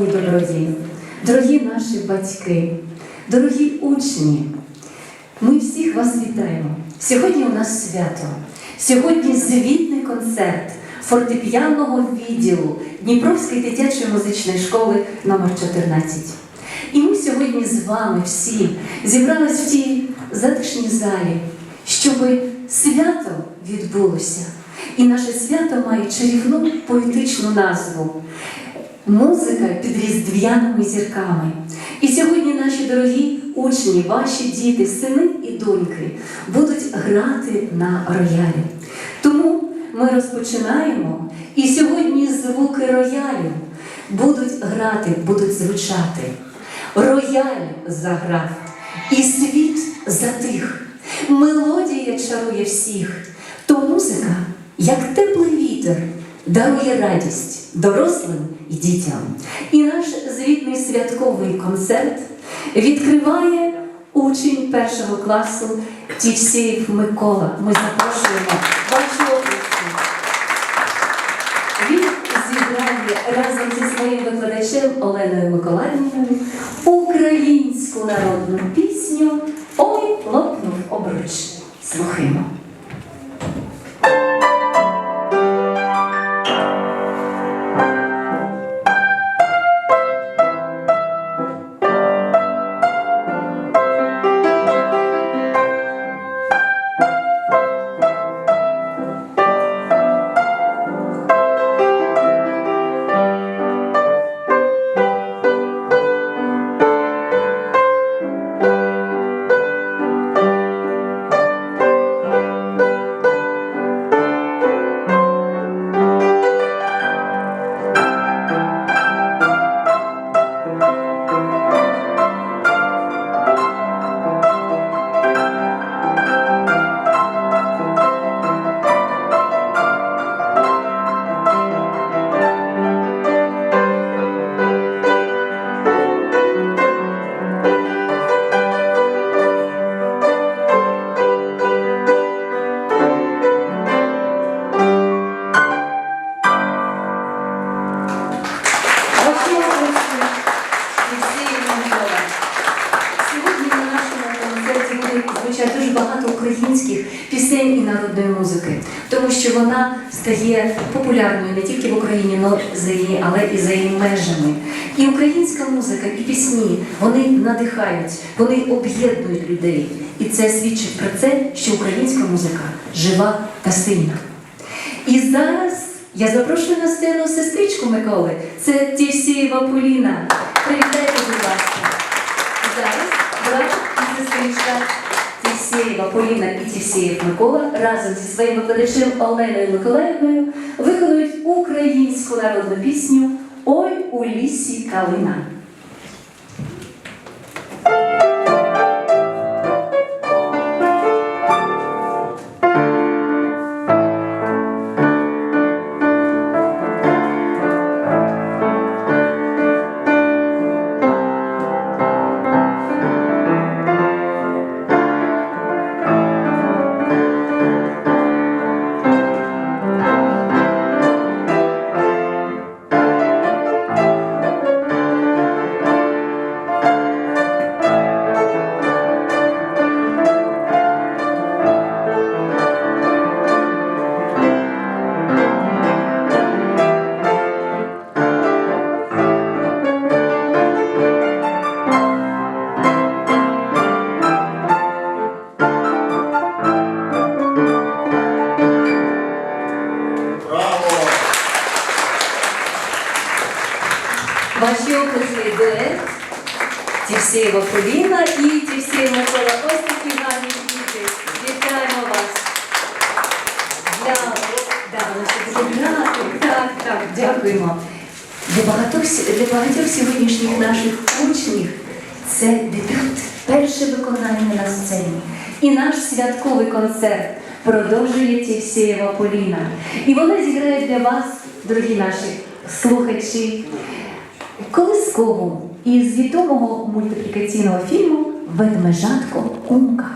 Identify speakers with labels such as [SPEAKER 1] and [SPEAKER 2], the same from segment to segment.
[SPEAKER 1] день, шановні добродії, дорогі наші батьки, дорогі учні. Ми всіх вас вітаємо. Сьогодні у нас свято. Сьогодні звітний концерт фортепіаного відділу Дніпровської дитячої музичної школи номер 14. І ми сьогодні з вами всі зібрались в тій затишній залі, щоб свято відбулося. І наше свято має чарівну поетичну назву Музика під різдвяними зірками. І сьогодні наші дорогі учні, ваші діти, сини і доньки будуть грати на роялі. Тому ми розпочинаємо, і сьогодні звуки роялю будуть грати, будуть звучати. Рояль заграв, і світ затих, мелодія чарує всіх, то музика, як теплий вітер, дарує радість дорослим і дітям. І наш звітний святковий концерт відкриває учень першого класу Тівсєєв Микола. Ми запрошуємо ваші області. Він зіграє разом зі своїм викладачем Оленою Миколаївною українську народну пісню Ой, лопнув обруч. Слухаємо. Стає популярною не тільки в Україні, але і за її межами. І українська музика, і пісні вони надихають, вони об'єднують людей. І це свідчить про те, що українська музика жива та сильна. І зараз я запрошую на сцену сестричку Миколи. Це Тівсієва Поліна. Привітайте, будь ласка. Зараз брат і сестричка Тівсієва Поліна і Тівсієв Микола разом зі своїм викладачем Оленою Миколаївною виконують українську народну пісню Ой у лісі калина. Тівсєєва Поліна і Тівсєєв Микола. Ось такі гарні діти. Вітаємо вас. Для, да. Так, так, дякуємо. Для багатьох, для багатьох сьогоднішніх наших учнів це дебют, перше виконання на сцені. І наш святковий концерт продовжує Тівсєєва Поліна. І вона зіграє для вас, дорогі наші слухачі, колискову із відомого мультиплікаційного фільму Ведмежатко Умка.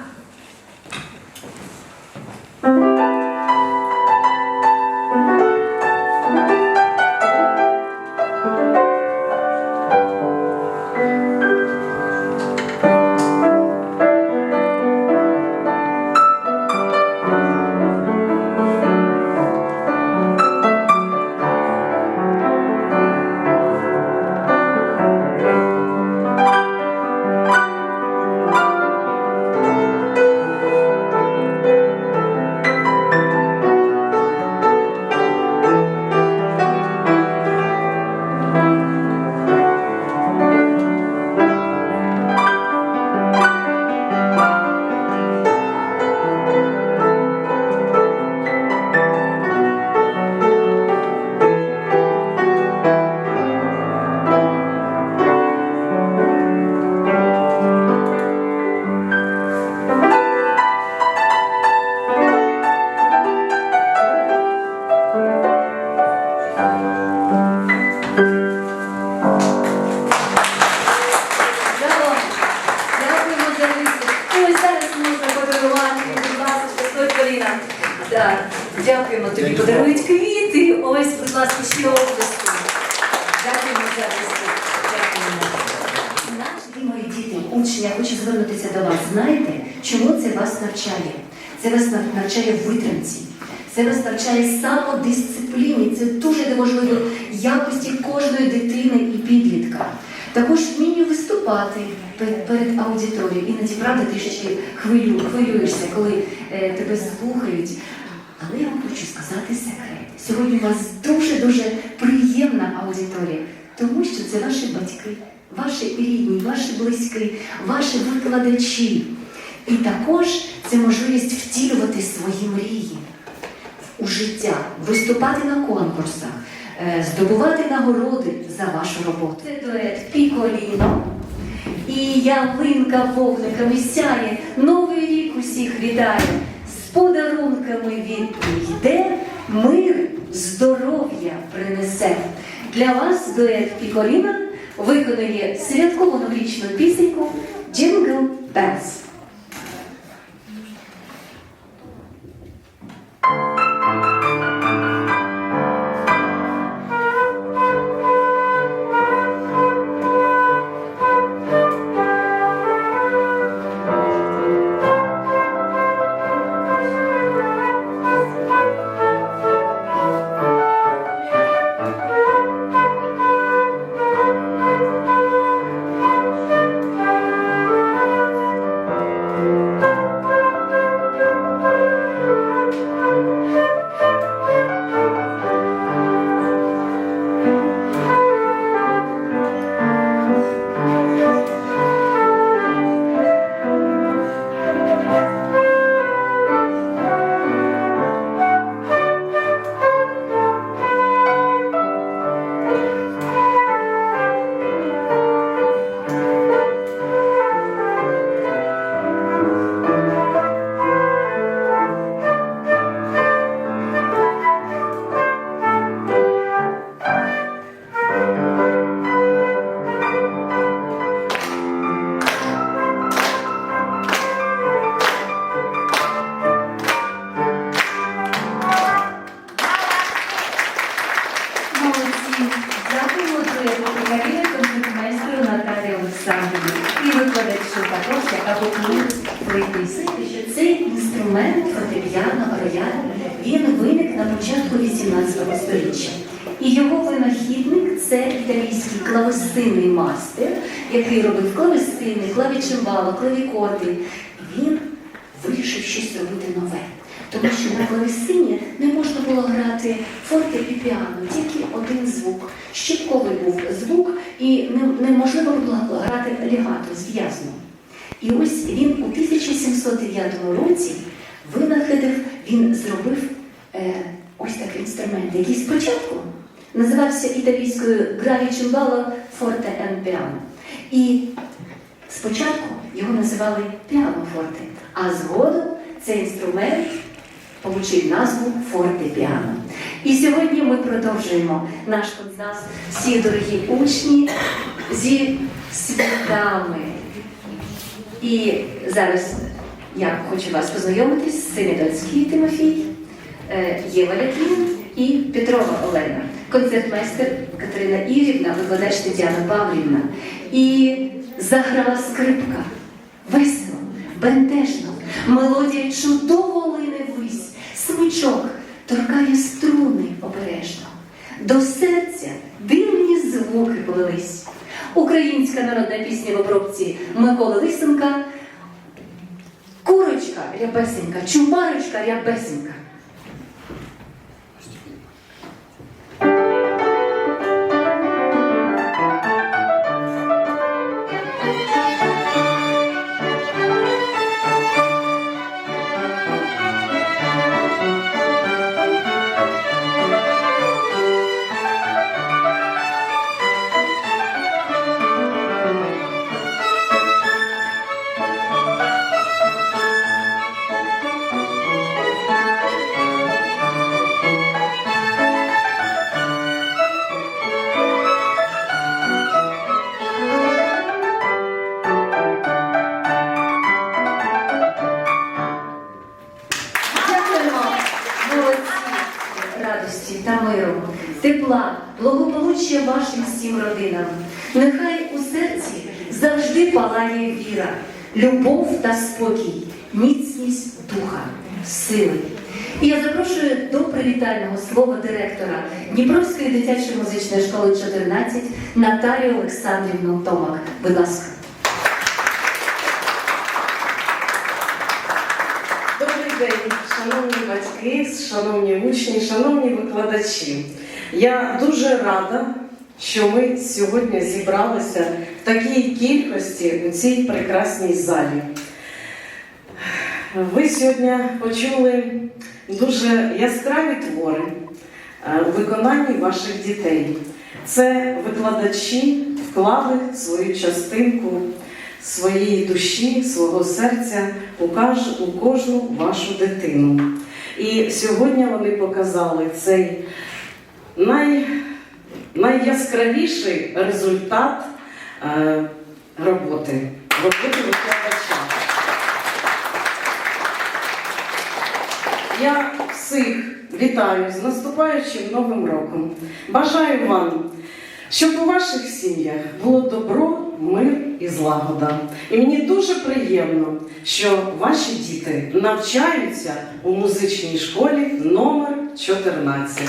[SPEAKER 1] Навчає витримці. Це вас навчає самодисципліні. Це дуже важливо якості кожної дитини і підлітка. Також вмінню виступати перед аудиторією. Іноді, правда, трішечки хвилю, хвилюєшся, коли е, тебе слухають. Але я вам хочу сказати секрет. Сьогодні у вас дуже-дуже приємна аудиторія, тому що це ваші батьки, ваші рідні, ваші близькі, ваші викладачі. І також це можливість втілювати свої мрії у життя, виступати на конкурсах, е, здобувати нагороди за вашу роботу. Це дует Піколіно. І ялинка вогниками сяє, новий рік усіх вітає. З подарунками він йде, мир, здоров'я принесе. Для вас дует Піколіна виконує святкову новорічну пісеньку Jingle Bells. Олександрівні і викладачу також, яка прийти. Знаєте, що цей інструмент фортепіано, рояль, він виник на початку 18 століття. І його винахідник це італійський клавесинний мастер, який робив клавесини, клавічимбало, клавікорди. Він вирішив щось робити нове. Тому що на клавесині не можна було грати форте і піано, тільки один звук. Щіпковий був звук, і неможливо було грати лігато зв'язно. І ось він у 1709 році винахидив, він зробив е, ось такий інструмент, який спочатку називався італійською чимбало форте ен піано. І спочатку його називали піано форте, а згодом цей інструмент получив назву фортепіано. І сьогодні ми продовжуємо наш концерт. Всі дорогі учні зі святами. І зараз я хочу вас познайомитись з Семідольський Тимофій, е, Єва Лякін і Петрова Олена, концертмейстер Катерина Ірівна, викладач Тетяна Павлівна. І заграла скрипка. Весело, бентежно, мелодія чудово смичок торкає струни обережно. До серця дивні звуки плились. Українська народна пісня в обробці Миколи Лисенка. Курочка рябесенька, чумарочка рябесенька. Та миру, тепла, благополуччя вашим всім родинам. Нехай у серці завжди палає віра, любов та спокій, міцність духа, сили. І я запрошую до привітального слова директора Дніпровської дитячої музичної школи 14 Наталію Олександрівну Томак. Будь ласка.
[SPEAKER 2] Добрий день, шановні батьки, шановні учні, шановні викладачі. Я дуже рада, що ми сьогодні зібралися в такій кількості у цій прекрасній залі. Ви сьогодні почули дуже яскраві твори е, у виконанні ваших дітей. Це викладачі вклали свою частинку своєї душі, свого серця у кожну вашу дитину. І сьогодні вони показали цей най, найяскравіший результат е, роботи, роботи викладача. Я всіх вітаю з наступаючим новим роком. Бажаю вам, щоб у ваших сім'ях було добро, мир і злагода. І мені дуже приємно, що ваші діти навчаються у музичній школі номер 14.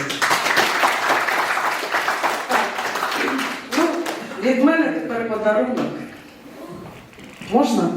[SPEAKER 2] Ну, від мене тепер подарунок. Можна?